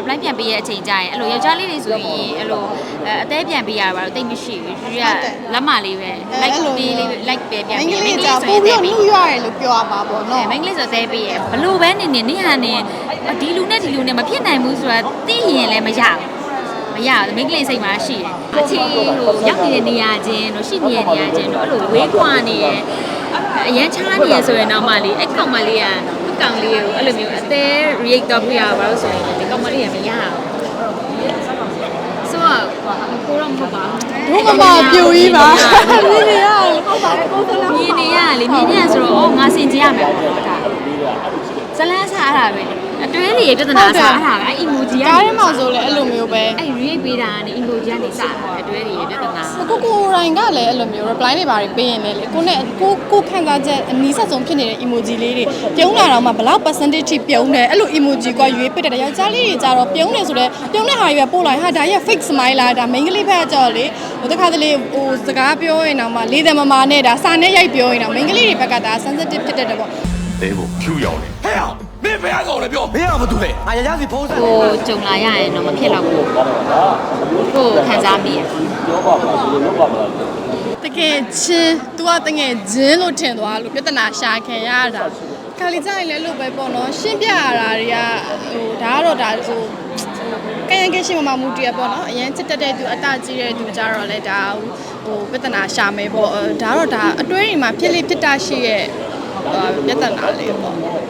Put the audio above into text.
reply ပြန်ပေးရဲ့အချိန်ကျရင်အဲ့လိုယောက်ျားလေးတွေဆိုရင်အဲ့လိုအဲအသေးပြန်ပေးရတာပါတော့တိတ်မရှိဘူးယူရလက်မလေးပဲ like ပေးလေး like ပဲပြန်မင်္ဂပေးလိမိန်းကကြာလေးဆိုပို့ရင်ပြီးသေးတော့ပေးနှူးရတယ်လို့ပြောရမှာပေါ့နော်မိန်းကလေးဆိုသေးပေးရဘလို့ပဲနေနေနေဟာနေဒီလူနဲ့ဒီလူနဲ့မဖြစ်နိုင်ဘူးဆိုတာသိရင်လည်းမရဘူးမရဘူးမိန်းကလေးစိတ်မှာရှိတယ်အချင်းဟိုရောက်နေတဲ့နေရာချင်းတို့ရှိနေတဲ့နေရာချင်းတို့အဲ့လိုဝေးကွာနေရအရန်ချားနေရဆိုရင်တော့မှလေအဲ့ကောင်မလေးကသူ့ ကောင်လေးကိုအဲ့လိုမျိုးအသေး react တော့ပြရပါလို့ဆိုရင်ဒီကောင်မလေးကမရဘူးဆိုတော့ကိုတော့မဟုတ်ပါဘူးဘုမမပြူကြီးပါမြင်နေရဟုတ်ပါဘူးမြင်နေရလေမြင်နေရဆိုတော့အော်ငါစင်ကြရမယ်ပေါ့ဒါဇလန်းစားရတာပဲအ တွဲလေးပြဿနာစားရတာပဲ emoji ကကားထဲမှာဆိုလည်းအဲ့လိုမျိုးပဲအဲ့ react ပေးတာကနေ emoji ကနေစားတာအတွဲလေးပြဿနာကိုကိုရိုင်းကလည်းအဲ့လိုမျိုး reply တွေပါပေးရင်လည်းလေကိုနဲ့ကိုကိုခံစားချက်အနီးဆက်ဆုံးဖြစ်နေတဲ့ emoji လေးတွေပြုံးလာတော့မှဘယ်လောက် percentage ထိပြုံးတယ်အဲ့လို emoji ကရွေးပစ်တယ်ယောက်ျားလေးတွေကြတော့ပြုံးတယ်ဆိုတော့ပြုံးတဲ့ဟာတွေပဲပို့လိုက်ဟာဒါရဲ့ fake smile လားဒါ main ကလေးဖက်ကြော်လေဟိုတခါတလေဟိုစကားပြောရင်တော့မှလေးတယ်မမာနဲ့ဒါစာနဲ့ရိုက်ပြောရင်တော့ main ကလေးတွေဘက်ကဒါ sensitive ဖြစ်တတ်တယ်ပေါ့ တဲဖို့ဖြူရောက်တယ်ဟဲ့အောင်မင်းဘယ်ကောင်လဲပြောမင်းကဘာတူလဲငါရရစီဖုံးစံကိုကြုံလာရရင်တော့မဖြစ်တော့ဘူးကိုခံစားမိရတကယ်ချင်း तू ကတကယ်ချင်းလို့ထင်သွားလို့ပြဿနာရှာခံရတာခါလီကြရင်လည်းလို့ပဲပေါ့နော်ရှင်းပြရတာတွေကဟိုဒါကတော့ဒါဟိုကရင်ကရှင်းမမမူတရပေါ့နော်အရင်ချစ်တတ်တဲ့သူအတကြီးတဲ့သူကြတော့လဲဒါဟိုပြဿနာရှာမယ်ပေါ့အဲဒါတော့ဒါအတွဲတွေမှာဖြစ်လေဖြစ်တာရှိရဲ့ ဟိုပြဿနာလေးပေါ့